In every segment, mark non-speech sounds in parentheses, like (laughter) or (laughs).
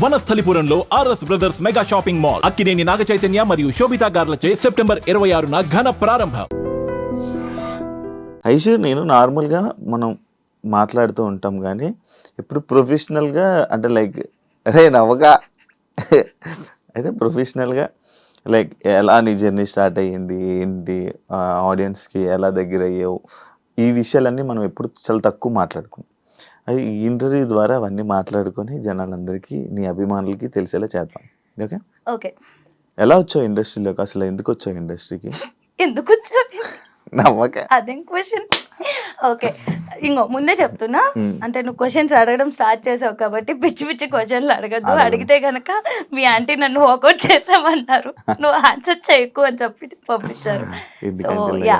వనస్థలిపురంలో RS brothers mega shopping mall Akkineni Naga Chaitanya మరియు శోభితా గార్లచే September ఇరవై ఆరున ఘన ప్రారంభం. ఐషు నేను నార్మల్గా మనం మాట్లాడుతూ ఉంటాం కానీ ఇప్పుడు ప్రొఫెషనల్గా అంటే లైక్ అరే నవ్వగా. అయితే ప్రొఫెషనల్గా లైక్ ఎలా నీ జర్నీ స్టార్ట్ అయ్యింది ఏంటి ఆడియన్స్కి ఎలా దగ్గర అయ్యావు ఈ విషయాలన్నీ మనం ఎప్పుడు చాలా తక్కువ మాట్లాడుకుంటాం. అది ఈ ఇంటర్వ్యూ ద్వారా అవన్నీ మాట్లాడుకొని జనాలందరికీ నీ అభిమానులకి తెలిసేలా చేద్దాం. ఓకే? ఓకే. ఎలా వచ్చావు ఇండస్ట్రీలోకి? అసలు ఎందుకు వచ్చావు ఇండస్ట్రీకి? ఎందుకు వచ్చావు? నవ్వక అదేం క్వశ్చన్ ఓకే. ఇంకో ముందే చెప్తున్నా. అంటే నువ్వు క్వశ్చన్స్ అడగడం స్టార్ట్ చేసావు కాబట్టి పిచ్చి పిచ్చి క్వశ్చన్లు అడగద్దు. అడిగితే గనక మీ ఆంటీ నన్ను వర్కౌట్ చేసామన్నారు (laughs) నువ్వు ఆన్సర్ చేయకు అని చెప్పి పంపించారు. So yeah.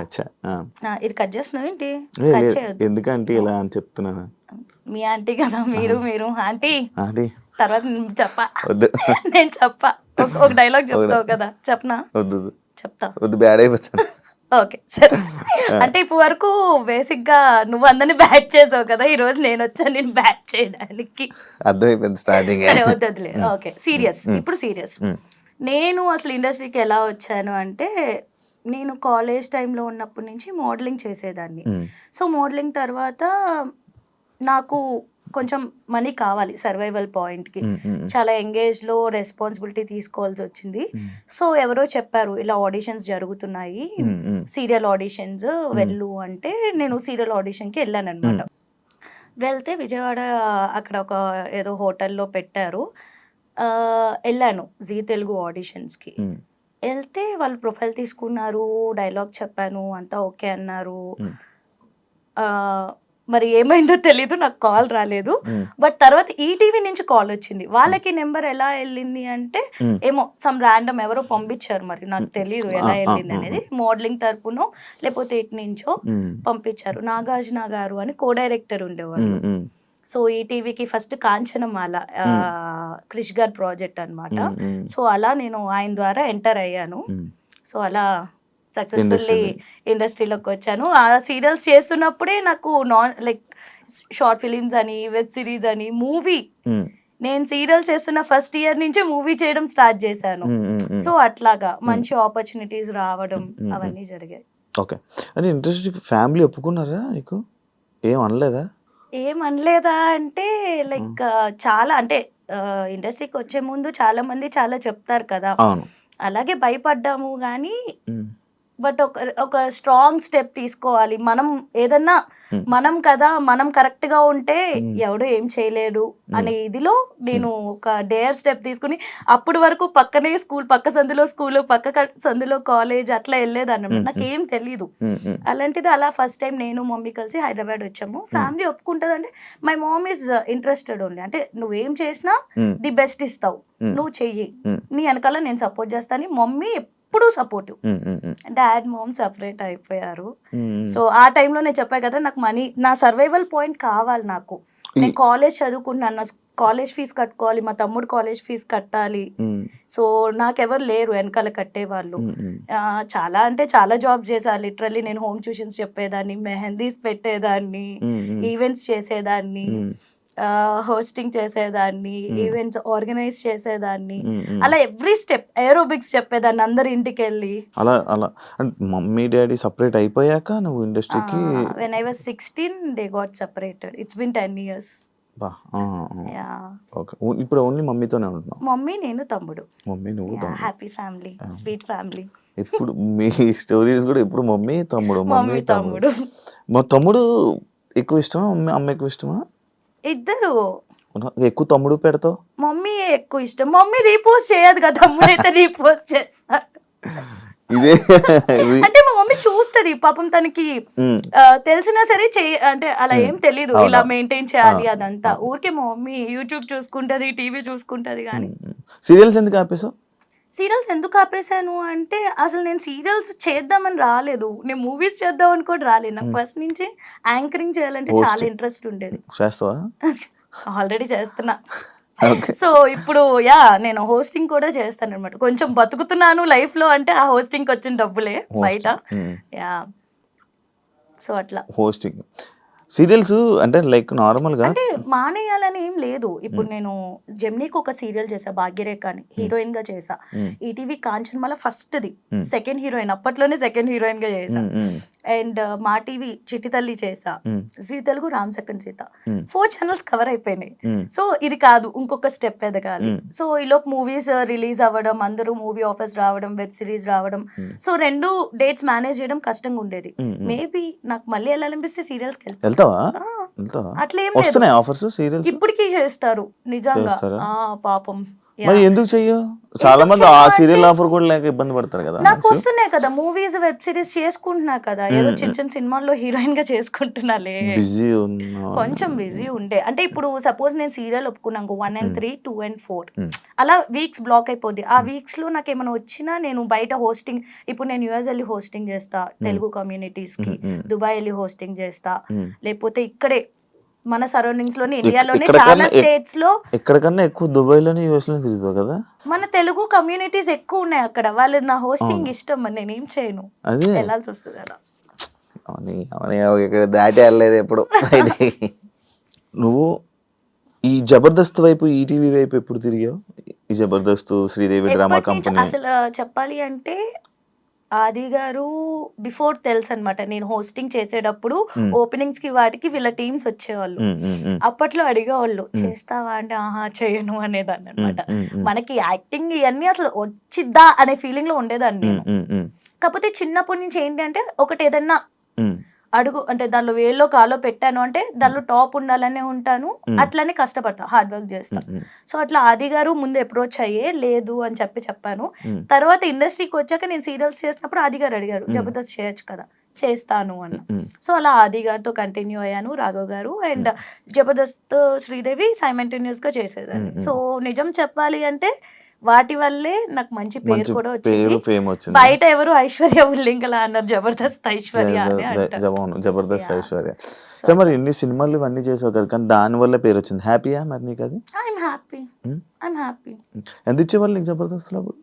ఇది కట్ చేస్తున్నావు ఏంటి? ఎందుకంటే ఇలా అని చెప్తున్నాను? మీ ఆంటీ కదా మీరు మీరు ఆంటీ. అది తర్వాత చెప్పా. వద్దు. (laughs) నేను చెప్పా. ఒక- డైలాగ్ చెప్తావు కదా చెప్పనా? వద్దు. చెప్తా. వద్దు బ్యాడ్ అయిపోతాను. ఓకే సరే. అంటే ఇప్పుడు వరకు బేసిక్గా నువ్వు అందరిని బ్యాట్ చేసావు కదా ఈ రోజు నేను వచ్చాను నేను బ్యాట్ చేయడానికి. అర్థమైపోయింది స్టార్టింగ్ ఓకే సీరియస్ ఇప్పుడు సీరియస్ నేను అసలు ఇండస్ట్రీకి ఎలా వచ్చాను అంటే నేను కాలేజ్ టైంలో ఉన్నప్పటి నుంచి మోడలింగ్ చేసేదాన్ని. సో మోడలింగ్ తర్వాత నాకు కొంచెం మనీ కావాలి సర్వైవల్ పాయింట్కి చాలా ఎంగేజ్లో రెస్పాన్సిబిలిటీ తీసుకోవాల్సి వచ్చింది. సో ఎవరో చెప్పారు ఇలా ఆడిషన్స్ జరుగుతున్నాయి. సీరియల్ ఆడిషన్స్ వెళ్ళు అంటే నేను సీరియల్ ఆడిషన్కి వెళ్ళాను అనమాట వెళ్తే విజయవాడ అక్కడ ఒక ఏదో హోటల్లో పెట్టారు. వెళ్ళాను జీ తెలుగు ఆడిషన్స్కి వెళ్తే వాళ్ళు ప్రొఫైల్ తీసుకున్నారు డైలాగ్ చెప్పాను అంతా ఓకే అన్నారు. మరి ఏమైందో తెలీదు నాకు కాల్ రాలేదు. బట్ తర్వాత ఈటీవీ నుంచి కాల్ వచ్చింది. వాళ్ళకి నెంబర్ ఎలా వెళ్ళింది అంటే. ఏమో సమ్ ర్యాండమ్ ఎవరో పంపించారు మరి. నాకు తెలియదు ఎలా వెళ్ళింది అనేది. మోడలింగ్ తరపునో లేకపోతే ఇటు నుంచో పంపించారు. నాగార్జున గారు అని కో డైరెక్టర్ ఉండేవాళ్ళు సో ఈ టీవీకి ఫస్ట్ కాంచనమాల క్రిష్ గారి ప్రాజెక్ట్ అన్నమాట. సో అలా నేను ఆయన ద్వారా ఎంటర్ అయ్యాను. సో అలా సక్సెస్ఫుల్లీ ఇండస్ట్రీలోకి వచ్చాను. ఆ సీరియల్స్ చేస్తున్నప్పుడే నాకు నాన్ లైక్ షార్ట్ ఫిలిమ్స్ అని వెబ్ సిరీస్ అని మూవీ నేను సీరియల్ చేస్తున్న ఫస్ట్ ఇయర్ నుంచే మూవీ చేయడం స్టార్ట్ చేశాను. సో అట్లాగా మంచి ఆపర్చునిటీస్ రావడం. అవన్నీ జరిగాయి. ఓకే అంటే ఇంట్రెస్ట్ ఫ్యామిలీ ఒప్పుకున్నారా నీకు? ఏం అనలేదా? ఏం అనలేదా అంటే లైక్ చాలా అంటే ఇండస్ట్రీకి వచ్చే ముందు చాలా మంది చాలా చెప్తారు కదా. అలాగే భయపడ్డాము కానీ బట్ ఒక ఒక స్ట్రాంగ్ స్టెప్ తీసుకోవాలి. మనం ఏదన్నా. మనం కదా మనం కరెక్ట్గా ఉంటే. ఎవడు ఏం చేయలేడు అనే ఇదిలో నేను ఒక డేర్ స్టెప్ తీసుకుని అప్పటి వరకు పక్కనే స్కూల్ పక్క సందులో స్కూల్ పక్క సందులో కాలేజ్ అట్లా వెళ్ళేదాన్ని. Hmm. నాకు ఏం ఉమ్, అలాంటిది అలా ఫస్ట్ టైం నేను మమ్మీ కలిసి హైదరాబాద్ వచ్చాము. ఫ్యామిలీ ఒప్పుకుంటుంది అంటే my mom is interested only. అంటే నువ్వేం చేసినా ది బెస్ట్ ఇస్తావు. నువ్వు చెయ్యి. నీ వెనకాల నేను సపోర్ట్ చేస్తాను. మమ్మీ ఎప్పుడూ సపోర్టివ్. డాడ్ మామ్ సపరేట్ అయిపోయారు. సో ఆ టైంలో నేను చెప్పా కదా నాకు మనీ నా సర్వైవల్ పాయింట్ కావాలి నాకు. నేను కాలేజ్ చదువుకుంటున్నాను నా కాలేజ్ ఫీజు కట్టుకోవాలి మా తమ్ముడు కాలేజ్ ఫీజు కట్టాలి. సో నాకెవరు లేరు వెనకాల కట్టేవాళ్ళు. చాలా అంటే చాలా జాబ్ చేశాను లిటరల్లీ నేను హోమ్ ట్యూషన్స్ చెప్పేదాన్ని మెహందీస్ పెట్టేదాన్ని ఈవెంట్స్ చేసేదాన్ని. హోస్టింగ్ చేసేదాన్ని. ఈవెంట్స్ ఆర్గనైజ్ చేసేదాన్ని. అలా ఎవ్రీ స్టెప్ ఏరోబిక్స్ చెప్పేదాన్ని అందరి ఇంటికి వెళ్ళి అలా అలా. అంటే మమ్మీ డాడీ సపరేట్ అయిపోయాక నువ్వు ఇండస్ట్రీకి when I was sixteen they got separated it's been ten years బా ఓకే ఇప్పుడు ఓన్లీ మమ్మీతోనే ఉంటున్నావు? మమ్మీ నేను తమ్ముడు. మమ్మీ నువ్వు హ్యాపీ ఫ్యామిలీ స్వీట్ ఫ్యామిలీ ఎప్పుడు మీ స్టోరీస్ కూడా ఎప్పుడు మమ్మీ తమ్ముడు మమ్మీ తమ్ముడు. తమ్ముడు. మా తమ్ముడు ఎక్కువ ఇష్టమా మమ్మీ అమ్మ ఎక్కువ ఇష్టమా? ఇద్దరు. ఎక్కువ తమ్ముడు పెడతావు? మమ్మీ ఎక్కువ ఇష్టం? మమ్మీ రీపోస్ట్ చేయదు కదా తమ్ముడు అయితే రీపోస్ట్ ఇదే ఇది- అంటే మా మమ్మీ చూస్తది పాపం తనకి తెలిసినా సరే చెయ్యి అంటే అలా ఏం తెలీదు? ఇలా మెయింటైన్ చేయాలి అదంతా. ఊరికే మా మమ్మీ యూట్యూబ్ చూసుకుంటది టీవీ చూసుకుంటది కానీ. సీరియల్స్ ఎందుకు ఆపేసావు? సీరియల్స్ ఎందుకు ఆపేశాను అంటే అసలు నేను సీరియల్స్ చేద్దామని రాలేదు. నేను మూవీస్ చేద్దాం అని కూడా రాలేదు. నాకు ఫస్ట్ నుంచి యాంకరింగ్ చేయాలంటే చాలా. ఇంట్రెస్ట్ ఉండేది. చేస్తావా? (laughs) ఆల్రెడీ చేస్తున్నా. సో ఇప్పుడు యా నేను హోస్టింగ్ కూడా చేస్తాను అనమాట కొంచెం బతుకుతున్నాను లైఫ్లో అంటే ఆ హోస్టింగ్ వచ్చిన డబ్బులే బయట. యా. సో అట్లా. హోస్టింగ్ సీరియల్స్ అంటే లైక్ నార్మల్గా అంటే మానేయాలని ఏం లేదు. ఇప్పుడు నేను జెమ్నీకి ఒక సీరియల్ చేసా భాగ్యరేఖ అని హీరోయిన్గా చేసా. ఈటీవీ కాంచన్ మళ్ళీ ఫస్ట్ ది. సెకండ్ హీరోయిన్ అప్పట్లోనే సెకండ్ హీరోయిన్గా చేసా అండ్ మా టీవీ చిట్టి తల్లి చేసా Zee Telugu Ram Chakkan Seetha. Four channels cover అయిపోయినాయి. సో ఇది కాదు ఇంకొక స్టెప్ ఎదగాలి. సో ఈలోపు మూవీస్ రిలీజ్ అవ్వడం అందరూ మూవీ ఆఫర్స్ రావడం వెబ్ సిరీస్ రావడం. సో రెండు డేట్స్ మేనేజ్ చేయడం కష్టంగా ఉండేది. మేబీ నాకు మళ్ళీ వెళ్ళాలనిపిస్తే సీరియల్స్కి వెళ్తా. వెళ్తావా? అట్లేం లేదు. వస్తున్నాయి ఆఫర్స్ సీరియల్స్? ఇప్పటికీ చేస్తారు. నిజంగా. చేస్తారా? ఆ పాపం. మరి ఎందుకు చెయ్యు? చాలా మంది ఆ సీరియల్ ఆఫర్ కూడా లేక ఇబ్బంది పడతారు కదా నాకు వస్తున్నాయి కదా మూవీస్ వెబ్ సిరీస్ చేసుకుంటున్నా కదా. ఏదో చిన్న చిన్న సినిమాల్లో హీరోయిన్గా చేసుకుంటున్నాలే. బిజీ కొంచెం బిజీ ఉండే. అంటే ఇప్పుడు సపోజ్ నేను సీరియల్ ఒప్పుకున్నాను one and three two and four Hmm. అలా వీక్స్ బ్లాక్ అయిపోద్ది. ఆ వీక్స్లో నాకు ఏమైనా వచ్చినా నేను బయట హోస్టింగ్ ఇప్పుడు నేను యుఎస్ వెళ్ళి హోస్టింగ్ చేస్తా తెలుగు కమ్యూనిటీస్కి. Hmm, hmm. దుబాయ్ వెళ్ళి హోస్టింగ్ చేస్తా. Hmm. లేకపోతే ఇక్కడే మన సరౌండింగ్స్లోనే ఇండియాలోనే చాలా స్టేట్స్లో ఎక్కడికన్నా ఎక్కువ దుబాయ్లోనే యూఎస్లో తిరుగుతావు కదా? మన తెలుగు కమ్యూనిటీస్ ఎక్కువ ఉన్నాయి అక్కడ. వాళ్ళు నా హోస్టింగ్ ఇష్టం మరి నేను ఏం చేయను. అదే. వెళ్ళాల్సి వస్తుంది అలా. అవుని అవుని ఇక్కడ దాటి వెళ్ళలేదు ఎప్పుడు. (laughs) నువ్వు ఈ జబర్దస్త్ వైపు ఈటీవీ వైపు ఎప్పుడు తిరిగావు? ఈ జబర్దస్త్ శ్రీదేవి డ్రామా కంపెనీ. అసలు చెప్పాలి అంటే ఆది గారు బిఫోర్ తెలుసు అనమాట నేను హోస్టింగ్ చేసేటప్పుడు. ఓపెనింగ్స్కి వాటికి వీళ్ళ టీమ్స్ వచ్చేవాళ్ళు. అప్పట్లో అడిగేవాళ్ళు చేస్తావా అంటే ఆహా చేయను అనేదాన్ని అనమాట మనకి యాక్టింగ్ ఇవన్నీ అసలు వచ్చిద్దా అనే ఫీలింగ్లో ఉండేదాన్ని కాకపోతే చిన్నప్పటి నుంచి ఏంటి అంటే ఒకటి ఏదన్నా అడుగు అంటే దానిలో వేల్లో కాలో పెట్టాను అంటే దానిలో టాప్ ఉండాలనే ఉంటాను. అట్లనే కష్టపడతా హార్డ్ వర్క్ చేస్తా. సో అట్లా ఆది గారు ముందు అప్రోచ్ అయ్యే లేదు అని చెప్పి చెప్పాను. తర్వాత ఇండస్ట్రీకి వచ్చాక నేను సీరియల్స్ చేసినప్పుడు ఆది గారు అడిగారు. జబర్దస్త్ చేయొచ్చు కదా చేస్తాను అన్న. సో అలా ఆది గారితో కంటిన్యూ అయ్యాను రాఘవ్ గారు. అండ్ జబర్దస్త్ శ్రీదేవి సైమెంటేనియస్గా చేసేదాన్ని. సో నిజం చెప్పాలి అంటే వాటి వల్లే నాకు మంచి పేరు కూడా పేరు వచ్చింది ఫేమ్ వచ్చింది. బయట ఎవరు ఐశ్వర్య ఉల్లింగల అన్నారు జబర్దస్త్ ఐశ్వర్య జబర్దస్త్. ఐశ్వర్య. మరి ఇన్ని సినిమాలు ఇవన్నీ చేసావు కదా కానీ దాని వల్ల పేరు వచ్చింది. హ్యాపీయా మరి నీకు అది? I'm happy? ఐఎమ్ హ్యాపీ ఎంత ఇచ్చేవాళ్ళు నీకు జబర్దస్త్లో అప్పుడు?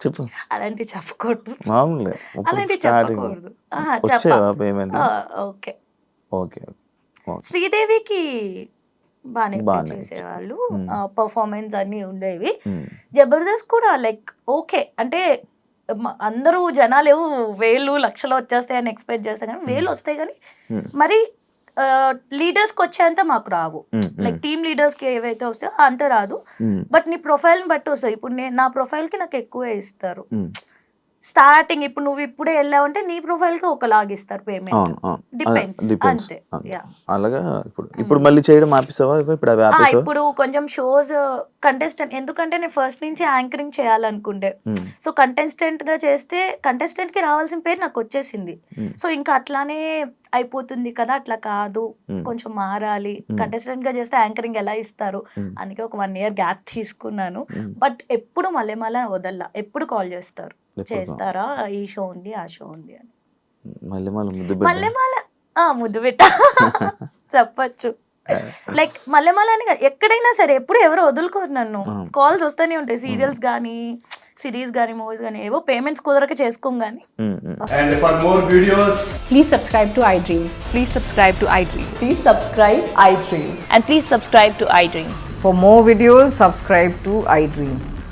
చెప్పు. అలాంటి చెప్పకూడదు. మామూలుగా అలాంటి చెప్పకూడదు. వచ్చేవా పేమెంట్? Okay okay. శ్రీదేవికి బాగానే చేసేవాళ్ళు. పర్ఫార్మెన్స్ అన్ని ఉండేవి. జబర్దస్త్ కూడా లైక్ ఓకే అంటే అందరూ జనాలు ఏవో వేలు లక్షలు వచ్చేస్తాయని ఎక్స్పెక్ట్ చేస్తాం కానీ వేలు వస్తాయి కానీ. మరి లీడర్స్కి వచ్చేంత మాకు రావు. లైక్ టీమ్ లీడర్స్కి ఏవైతే వస్తాయో అంత రాదు. బట్ నీ ప్రొఫైల్ని బట్టి వస్తాయి. ఇప్పుడు నేను నా ప్రొఫైల్కి నాకు ఎక్కువే ఇస్తారు. స్టార్టింగ్ ఇప్పుడు నువ్వు ఇప్పుడే వెళ్ళావంటే నీ ప్రొఫైల్కి ఒకలాగా ఇస్తారు అవును పేమెంట్ అవును Depends. డిపెండ్స్ అంతే. అలాగా ఇప్పుడు ఇప్పుడు మళ్ళీ చేయడం ఆపేసావా? ఇప్పుడు అవి ఆ, ఆపేసావా? ఇప్పుడు కొంచెం షోస్ కంటెస్టెంట్ ఎందుకంటే నేను ఫస్ట్ నుంచి యాంకరింగ్ చేయాలనుకుండే. ఉమ్, సో కంటెస్టెంట్గా చేస్తే కంటెస్టెంట్కి రావాల్సిన పేరు నాకు వచ్చేసింది. ఉమ్, సో ఇంకా అట్లానే అయిపోతుంది కదా అట్లా కాదు. ఉమ్, కొంచెం మారాలి. Hmm. కంటెస్టెంట్గా చేస్తే యాంకరింగ్ ఎలా ఇస్తారు? ఉమ్, అందుకే ఒక వన్ ఇయర్ గ్యాప్ తీసుకున్నాను. ఉమ్. బట్ ఎప్పుడు మళ్ళీ మళ్ళీ వదల్లా. ఎప్పుడు కాల్ చేస్తారు? చేస్తారా? ఈ షో ఉంది ఆ షో ఉంది అని. మల్లెమాల ముద్దు మల్లెమాల ముద్దు పెట్ట. (laughs) చెప్పచ్చు. లైక్ మల్లెమాల అని ఎక్కడైనా సరే ఎప్పుడు ఎవరు వదులుకోరు నన్ను. కాల్స్ వస్తూనే ఉంటాయి సీరియల్స్ కానీ సిరీస్ కానీ మూవీస్ కానీ ఏవో పేమెంట్స్ కుదరక చేసుకోం కానీ for more videos please subscribe to I Dream please subscribe to I Dream please subscribe I Dream and please subscribe to I Dream for more videos subscribe to I Dream